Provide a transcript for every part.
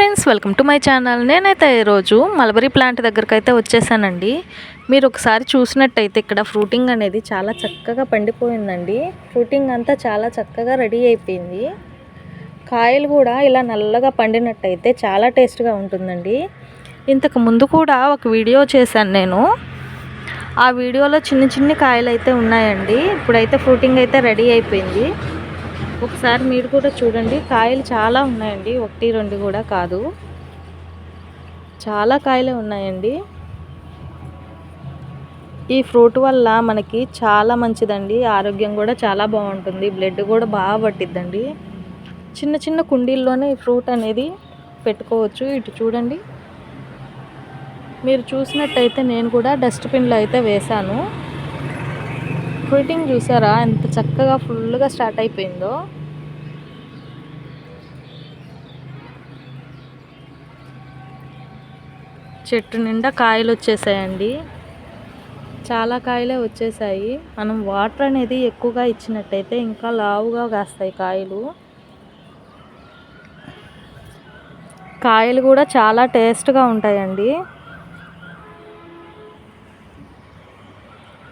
Friends welcome to my channel. నేనైతే ఈరోజు mulberry plant దగ్గరకు అయితే వచ్చేసానండి. మీరు ఒకసారి చూసినట్టయితే ఇక్కడ ఫ్రూటింగ్ అనేది చాలా చక్కగా పండిపోయిందండి. ఫ్రూటింగ్ అంతా చాలా చక్కగా రెడీ అయిపోయింది. కాయలు కూడా ఇలా నల్లగా పండినట్టయితే చాలా టేస్ట్గా ఉంటుందండి. ఇంతకు ముందు కూడా ఒక వీడియో చేశాను నేను. ఆ వీడియోలో చిన్న చిన్న కాయలు అయితే ఉన్నాయండి. ఇప్పుడైతే ఫ్రూటింగ్ అయితే రెడీ అయిపోయింది. ఒకసారి మీరు కూడా చూడండి. కాయలు చాలా ఉన్నాయండి. ఒకటి రెండు కూడా కాదు. చాలా కాయలే ఉన్నాయండి. ఈ ఫ్రూట్ వల్ల మనకి చాలా మంచిదండి. ఆరోగ్యం కూడా చాలా బాగుంటుంది. బ్లడ్ కూడా బాగా పట్టిద్దండి. చిన్న చిన్న కుండీల్లోనే ఈ ఫ్రూట్ అనేది పెట్టుకోవచ్చు. ఇటు చూడండి. మీరు చూసినట్టయితే నేను కూడా డస్ట్బిన్లో అయితే వేశాను. ఫ్రూటింగ్ చూసారా? ఎంత చక్కగా ఫుల్గా స్టార్ట్ అయిపోయిందో. చెట్టు నిండా కాయలు వచ్చేసాయండి. చాలా కాయలే వచ్చేసాయి. మనం వాటర్ అనేది ఎక్కువగా ఇచ్చినట్టయితే ఇంకా లావుగా కాస్తాయి కాయలు. కాయలు కూడా చాలా టేస్ట్గా ఉంటాయండి.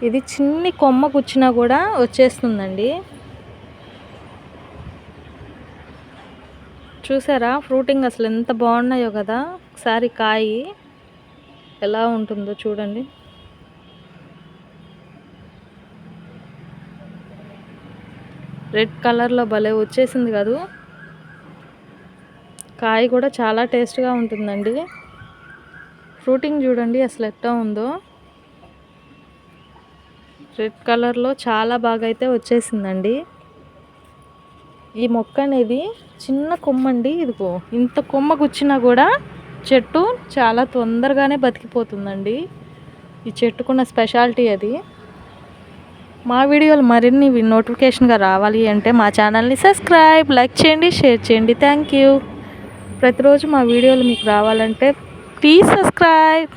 ఇది చిన్ని కొమ్మ కూర్చున్నా కూడా వచ్చేస్తుందండి. చూసారా? ఫ్రూటింగ్ అసలు ఎంత బాగున్నాయో కదా? ఒకసారి కాయి ఎలా ఉంటుందో చూడండి. రెడ్ కలర్లో భలే వచ్చేసింది కదూ? కాయ కూడా చాలా టేస్ట్గా ఉంటుందండి. ఫ్రూటింగ్ చూడండి అసలు ఎట్లా ఉందో. రెడ్ కలర్లో చాలా బాగా అయితే వచ్చేసిందండి. ఈ మొక్క అనేది చిన్న కొమ్మ అండి ఇదిగో ఇంత కొమ్మ గుచ్చినా కూడా చెట్టు చాలా తొందరగానే బతికిపోతుందండి. ఈ చెట్టుకున్న స్పెషాలిటీ అది. మా వీడియోలు మరిన్ని నోటిఫికేషన్గా రావాలి అంటే మా ఛానల్ని సబ్స్క్రైబ్ లైక్ చేయండి షేర్ చేయండి. థ్యాంక్ యూ ప్రతిరోజు మా వీడియోలు మీకు రావాలంటే ప్లీజ్ సబ్స్క్రైబ్.